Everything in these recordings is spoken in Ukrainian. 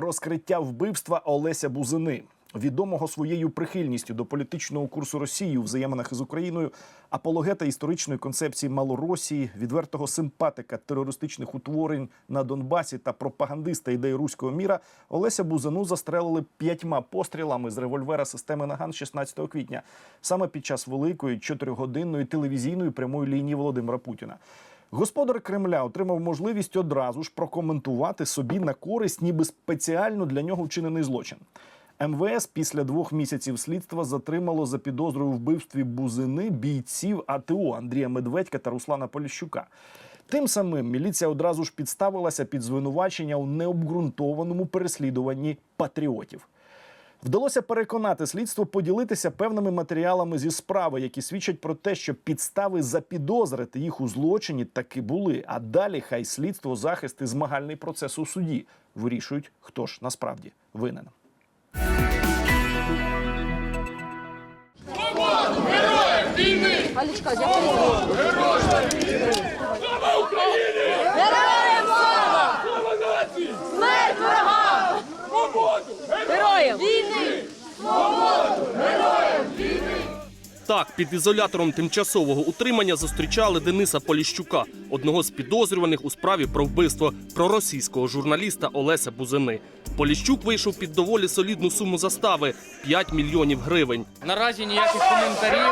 розкриття вбивства Олеся Бузини, відомого своєю прихильністю до політичного курсу Росії у взаєминах із Україною, апологета історичної концепції Малоросії, відвертого симпатика терористичних утворень на Донбасі та пропагандиста ідеї руського міра, Олеся Бузину застрелили п'ятьма пострілами з револьвера системи Наган 16 квітня, саме під час великої чотиригодинної телевізійної прямої лінії Володимира Путіна. Господар Кремля отримав можливість одразу ж прокоментувати собі на користь, ніби спеціально для нього вчинений злочин. МВС після двох місяців слідства затримало за підозрою вбивстві бузини бійців АТО Андрія Медведька та Руслана Поліщука. Тим самим міліція одразу ж підставилася під звинувачення у необґрунтованому переслідуванні патріотів. Вдалося переконати слідство поділитися певними матеріалами зі справи, які свідчать про те, що підстави запідозрити їх у злочині таки були. А далі хай слідство, захист і змагальний процес у суді вирішують, хто ж насправді винен. Алічка, дякую. Героям Героям! Війни! Так, під ізолятором тимчасового утримання зустрічали Дениса Поліщука, одного з підозрюваних у справі про вбивство проросійського журналіста Олеся Бузини. Поліщук вийшов під доволі солідну суму застави 5 мільйонів гривень. Наразі ніяких коментарів.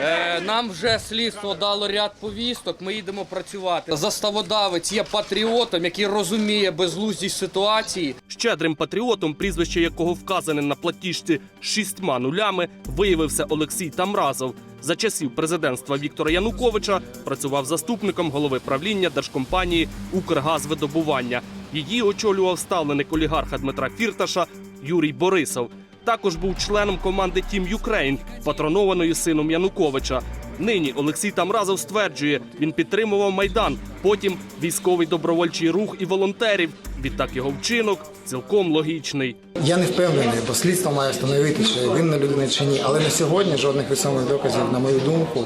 Е, Нам вже слідство дало ряд повісток. Ми їдемо працювати. Заставодавець є патріотом, який розуміє безглуздість ситуації. Щедрим патріотом, прізвище якого вказане на платіжці шістьма нулями, виявився Олексій Тамразов. За часів президентства Віктора Януковича працював заступником голови правління держкомпанії Укргазвидобування. Її очолював ставленик олігарха Дмитра Фірташа Юрій Борисов. Також був членом команди Тім Юкрейн, патронованої сином Януковича. Нині Олексій Тамразов стверджує, він підтримував майдан, потім військовий добровольчий рух і волонтерів. Відтак його вчинок цілком логічний. Я не впевнений, бо слідство має встановити, чи винна людина чи ні. Але на сьогодні жодних весомих доказів, на мою думку,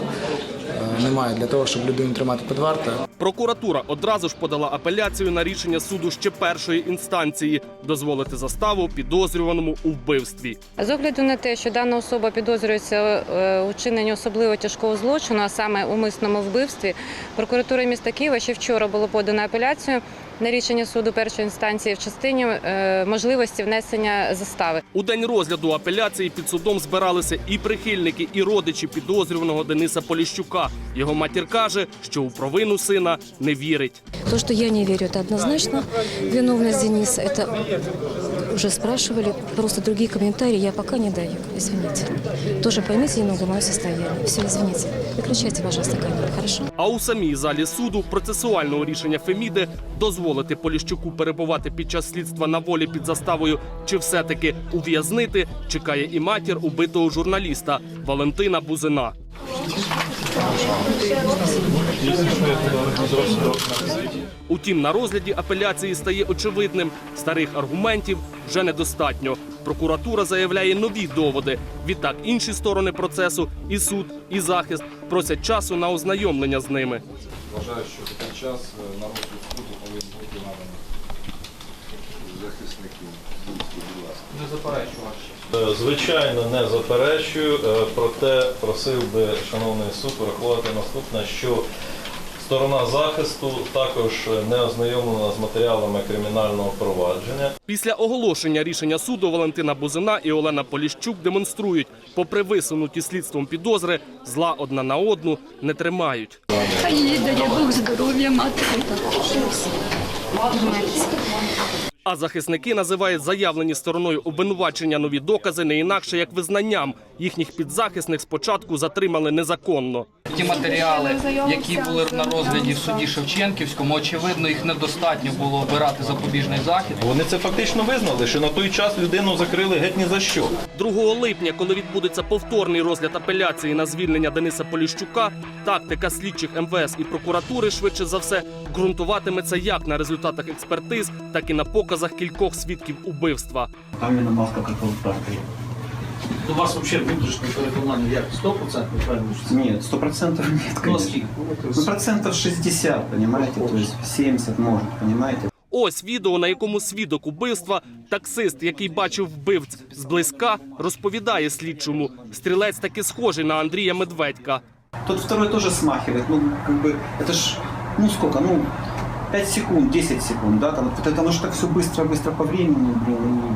немає для того, щоб людину тримати під вартою. Прокуратура одразу ж подала апеляцію на рішення суду ще першої інстанції дозволити заставу підозрюваному у вбивстві. З огляду на те, що дана особа підозрюється е, у вчиненні особливо тяжкого злочину, а саме умисному вбивстві, прокуратура міста Києва ще вчора було подано апеляцію на рішення суду першої інстанції в частині е, можливості внесення застави. У день розгляду апеляції під судом збиралися і прихильники, і родичі підозрюваного Дениса Поліщука. Його матір каже, що у провину сина не вірить. То, що я не вірю, це однозначно. Виновність Дениса, это уже спрашивали. Просто другие комментарии я пока не даю. Извините. Тоже поймите немного мое состояние. Все, извините. Выключайте, пожалуйста, камеру, хорошо? А у самій залі суду процесуального рішення Феміди дозволити Поліщуку перебувати під час слідства на волі під заставою чи все-таки ув'язнити чекає і матір убитого журналіста Валентина Бузина. Утім, на розгляді апеляції стає очевидним, старих аргументів вже недостатньо. Прокуратура заявляє нові доводи. Відтак інші сторони процесу, і суд, і захист просять часу на ознайомлення з ними. Вважаю, що такий час е, на розгляд суду повинен бути наданий захисників. Не заперечую Е, Звичайно, не заперечую, е, проте просив би, шановний суд, врахувати наступне, що сторона захисту також не ознайомлена з матеріалами кримінального провадження. Після оголошення рішення суду Валентина Бузина і Олена Поліщук демонструють, попри висунуті слідством підозри, зла одна на одну не тримають. Хай їй дає Бог здоров'я, мати. А захисники називають заявлені стороною обвинувачення нові докази не інакше як визнанням. Їхніх підзахисних спочатку затримали незаконно. Ті матеріали, які були на розгляді в суді Шевченківському, очевидно, їх недостатньо було обирати запобіжний захід. Вони це фактично визнали, що на той час людину закрили геть ні за що. 2 липня, коли відбудеться повторний розгляд апеляції на звільнення Дениса Поліщука, тактика слідчих МВС і прокуратури швидше за все ґрунтуватиметься як на результатах експертиз, так і на показах кількох свідків убивства. Кам'яна маска как в. У вас вообще внутрішнє переконання як 100% правильно? що це? Нет, сто процентов нет, Ну, а конечно. скільки? Ну, процентов 60, понимаете, то есть 70 может, понимаете. Ось відео, на якому свідок убивства, таксист, який бачив вбивць зблизька, розповідає слідчому. Стрілець таки схожий на Андрія Медведька. Тот второй тоже смахивает. Ну, как бы, это ж, ну сколько, ну, 5 секунд, 10 секунд, да, там, вот это оно ж так все быстро-быстро по времени, блин, ну,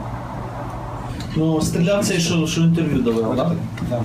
Ну, стріляв цей, що, що інтерв'ю давав, так? да.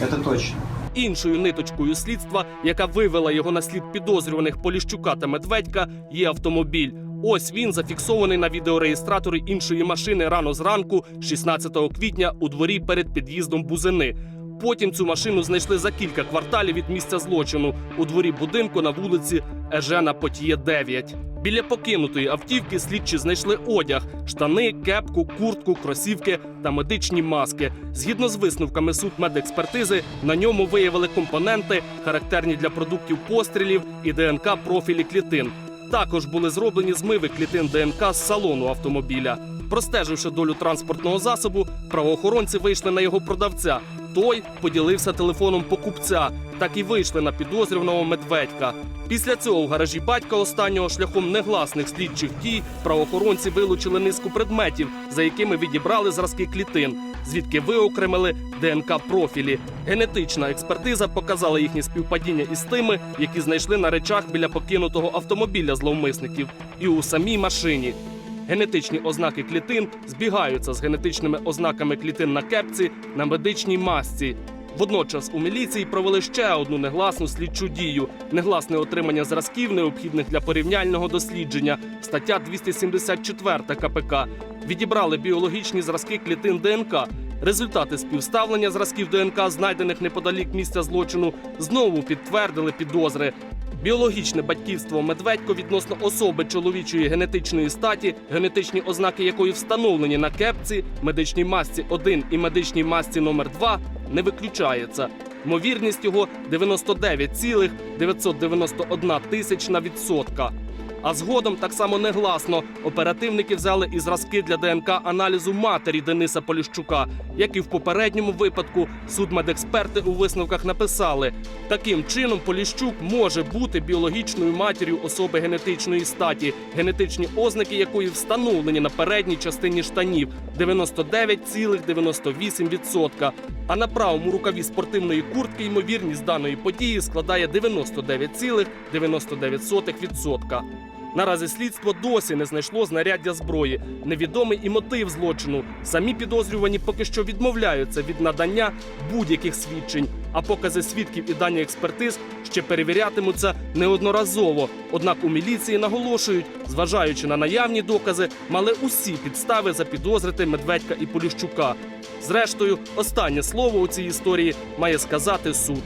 Это точно. Іншою ниточкою слідства, яка вивела його на слід підозрюваних Поліщука та Медведька, є автомобіль. Ось він зафіксований на відеореєстраторі іншої машини рано зранку, 16 квітня, у дворі перед під'їздом Бузини. Потім цю машину знайшли за кілька кварталів від місця злочину у дворі будинку на вулиці Ежена Потіє 9. Біля покинутої автівки слідчі знайшли одяг: штани, кепку, куртку, кросівки та медичні маски. Згідно з висновками судмедекспертизи, на ньому виявили компоненти, характерні для продуктів пострілів і ДНК профілі клітин. Також були зроблені змиви клітин ДНК з салону автомобіля. Простеживши долю транспортного засобу, правоохоронці вийшли на його продавця. Той поділився телефоном покупця. Так і вийшли на підозрюваного медведька. Після цього в гаражі батька останнього шляхом негласних слідчих дій правоохоронці вилучили низку предметів, за якими відібрали зразки клітин, звідки виокремили ДНК профілі. Генетична експертиза показала їхнє співпадіння із тими, які знайшли на речах біля покинутого автомобіля зловмисників, і у самій машині. Генетичні ознаки клітин збігаються з генетичними ознаками клітин на кепці на медичній масці. Водночас у міліції провели ще одну негласну слідчу дію негласне отримання зразків, необхідних для порівняльного дослідження. Стаття 274 КПК. Відібрали біологічні зразки клітин ДНК. Результати співставлення зразків ДНК, знайдених неподалік місця злочину, знову підтвердили підозри. Біологічне батьківство Медведько відносно особи чоловічої генетичної статі, генетичні ознаки якої встановлені на кепці, медичній масці 1 і медичній масці номер 2 не виключається. Ймовірність його 99,991 тисячна відсотка. А згодом так само негласно оперативники взяли і зразки для ДНК аналізу матері Дениса Поліщука, як і в попередньому випадку судмедексперти у висновках написали: таким чином Поліщук може бути біологічною матір'ю особи генетичної статі, генетичні ознаки якої встановлені на передній частині штанів 99,98%. А на правому рукаві спортивної куртки ймовірність даної події складає 99,99%. Наразі слідство досі не знайшло знаряддя зброї. Невідомий і мотив злочину. Самі підозрювані поки що відмовляються від надання будь-яких свідчень. А покази свідків і дані експертиз ще перевірятимуться неодноразово. Однак у міліції наголошують, зважаючи на наявні докази, мали усі підстави запідозрити Медведька і Поліщука. Зрештою, останнє слово у цій історії має сказати суд.